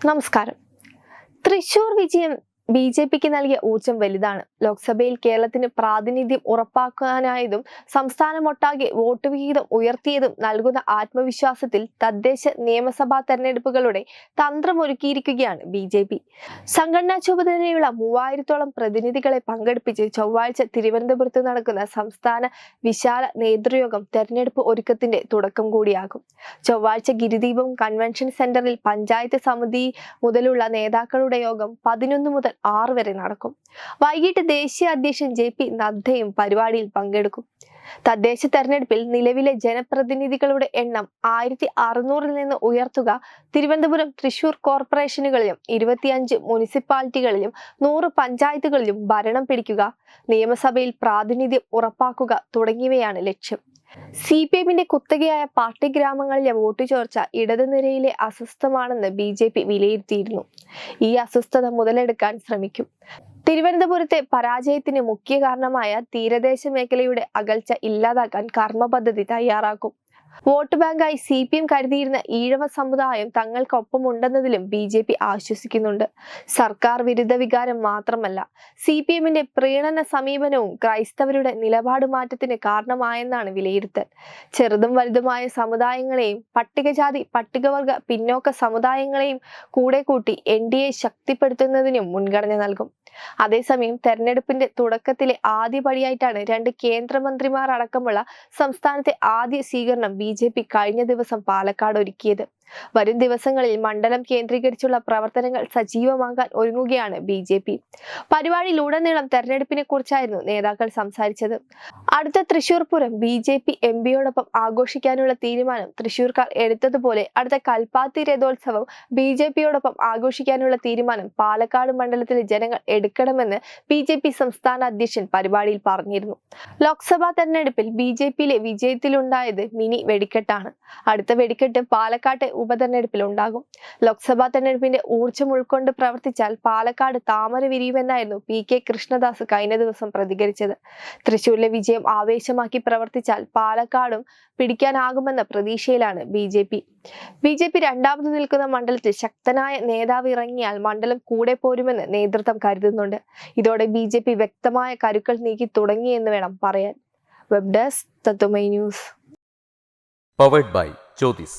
നമസ്കാരം. തൃശൂർ വിജയം ബി ജെ പിക്ക് നൽകിയ ഊർജം വലുതാണ്. ലോക്സഭയിൽ കേരളത്തിന് പ്രാതിനിധ്യം ഉറപ്പാക്കാനായതും സംസ്ഥാനമൊട്ടാകെ വോട്ട് വിഹിതം ഉയർത്തിയതും നൽകുന്ന ആത്മവിശ്വാസത്തിൽ തദ്ദേശ നിയമസഭാ തെരഞ്ഞെടുപ്പുകളുടെ തന്ത്രമൊരുക്കിയിരിക്കുകയാണ് ബി ജെ പി. സംഘടനാ ചുമതലയുള്ള മൂവായിരത്തോളം പ്രതിനിധികളെ പങ്കെടുപ്പിച്ച് ചൊവ്വാഴ്ച തിരുവനന്തപുരത്ത് നടക്കുന്ന സംസ്ഥാന വിശാല നേതൃയോഗം തെരഞ്ഞെടുപ്പ് ഒരുക്കത്തിന്റെ തുടക്കം കൂടിയാകും. ചൊവ്വാഴ്ച ഗിരിദീപം കൺവെൻഷൻ സെന്ററിൽ പഞ്ചായത്ത് സമിതി മുതലുള്ള നേതാക്കളുടെ യോഗം പതിനൊന്ന് മുതൽ ആറ് വരെ നടക്കും. വൈകിട്ട് ദേശീയ അധ്യക്ഷൻ ജെ പി നദ്ദയും പരിപാടിയിൽ പങ്കെടുക്കും. തദ്ദേശ തെരഞ്ഞെടുപ്പിൽ നിലവിലെ ജനപ്രതിനിധികളുടെ എണ്ണം ആയിരത്തി അറുന്നൂറിൽ നിന്ന് ഉയർത്തുക. തിരുവനന്തപുരം തൃശൂർ കോർപ്പറേഷനുകളിലും ഇരുപത്തിയഞ്ച് മുനിസിപ്പാലിറ്റികളിലും നൂറ് പഞ്ചായത്തുകളിലും ഭരണം പിടിക്കുക. നിയമസഭയിൽ പ്രാതിനിധ്യം ഉറപ്പാക്കുക തുടങ്ങിയവയാണ് ലക്ഷ്യം. സി പി എമ്മിന്റെ കുത്തകയായ പാർട്ടി ഗ്രാമങ്ങളിലെ വോട്ട് ചോർച്ച ഇടതുനിരയിലെ അസ്വസ്ഥമാണെന്ന് ബി ജെ പി വിലയിരുത്തിയിരുന്നു. ഈ അസ്വസ്ഥത മുതലെടുക്കാൻ ശ്രമിക്കും. തിരുവനന്തപുരത്തെ പരാജയത്തിന് മുഖ്യ കാരണമായ തീരദേശ മേഖലയുടെ അകൽച്ച ഇല്ലാതാക്കാൻ കർമ്മ പദ്ധതി തയ്യാറാക്കും. വോട്ട് ബാങ്കായി സി പി എം കരുതിയിരുന്ന ഈഴവ സമുദായം തങ്ങൾക്കൊപ്പമുണ്ടെന്നതിലും ബി ജെ പി ആശ്വസിക്കുന്നുണ്ട്. സർക്കാർ വിരുദ്ധ വികാരം മാത്രമല്ല സി പി എമ്മിന്റെ പ്രീണന സമീപനവും ക്രൈസ്തവരുടെ നിലപാട് മാറ്റത്തിന് കാരണമായെന്നാണ് വിലയിരുത്തൽ. ചെറുതും വലുതുമായ സമുദായങ്ങളെയും പട്ടികജാതി പട്ടികവർഗ പിന്നോക്ക സമുദായങ്ങളെയും കൂടെ കൂട്ടി എൻ ഡി എ ശക്തിപ്പെടുത്തുന്നതിനും മുൻഗണന നൽകും. അതേസമയം തെരഞ്ഞെടുപ്പിന്റെ തുടക്കത്തിലെ ആദ്യ പടിയായിട്ടാണ് രണ്ട് കേന്ദ്രമന്ത്രിമാർ അടക്കമുള്ള സംസ്ഥാനത്തെ ആദ്യ സ്വീകരണം ബി ജെ പി കഴിഞ്ഞ ദിവസം പാലക്കാട് ഒരുക്കിയത്. വരും ദിവസങ്ങളിൽ മണ്ഡലം കേന്ദ്രീകരിച്ചുള്ള പ്രവർത്തനങ്ങൾ സജീവമാകാൻ ഒരുങ്ങുകയാണ് ബി ജെ പി. പരിപാടിയിലുടനീളം തെരഞ്ഞെടുപ്പിനെ കുറിച്ചായിരുന്നു നേതാക്കൾ സംസാരിച്ചത്. അടുത്ത Thrissur Pooram B J P M പിയോടൊപ്പം ആഘോഷിക്കാനുള്ള തീരുമാനം തൃശൂർക്കാർ എടുത്തതുപോലെ അടുത്ത കൽപ്പാത്തി രഥോത്സവം ബി ജെ പിയോടൊപ്പം ആഘോഷിക്കാനുള്ള തീരുമാനം പാലക്കാട് മണ്ഡലത്തിലെ ജനങ്ങൾ എടുക്കണമെന്ന് ബി ജെ പി സംസ്ഥാന അധ്യക്ഷൻ പരിപാടിയിൽ പറഞ്ഞിരുന്നു. ലോക്സഭാ തെരഞ്ഞെടുപ്പിൽ ബി ജെ പിയിലെ വിജയത്തിലുണ്ടായത് മിനി വെടിക്കെട്ടാണ്. അടുത്ത വെടിക്കെട്ട് പാലക്കാട്ടെ ഉപതെരഞ്ഞെടുപ്പിൽ ഉണ്ടാകും ലോക്സഭാ തെരഞ്ഞെടുപ്പിന്റെ ഊർജം ഉൾക്കൊണ്ട് പ്രവർത്തിച്ചാൽ പാലക്കാട് താമര വിരിയുമെന്നായിരുന്നു പി കെ കൃഷ്ണദാസ് കഴിഞ്ഞ ദിവസം പ്രതികരിച്ചത്. തൃശൂരിലെ വിജയം ആവേശമാക്കി പ്രവർത്തിച്ചാൽ പാലക്കാടും പിടിക്കാനാകുമെന്ന പ്രതീക്ഷയിലാണ് B J P. B J P രണ്ടാമത് നിൽക്കുന്ന മണ്ഡലത്തിൽ ശക്തനായ നേതാവ് ഇറങ്ങിയാൽ മണ്ഡലം കൂടെ പോരുമെന്ന് നേതൃത്വം കരുതുന്നുണ്ട്. ഇതോടെ ബി ജെ പി വ്യക്തമായ കരുക്കൾ നീക്കി തുടങ്ങിയെന്ന് വേണം പറയാൻ. വെബ് ഡെസ്ക് തത്തുമൈ news. Powered by Jyothis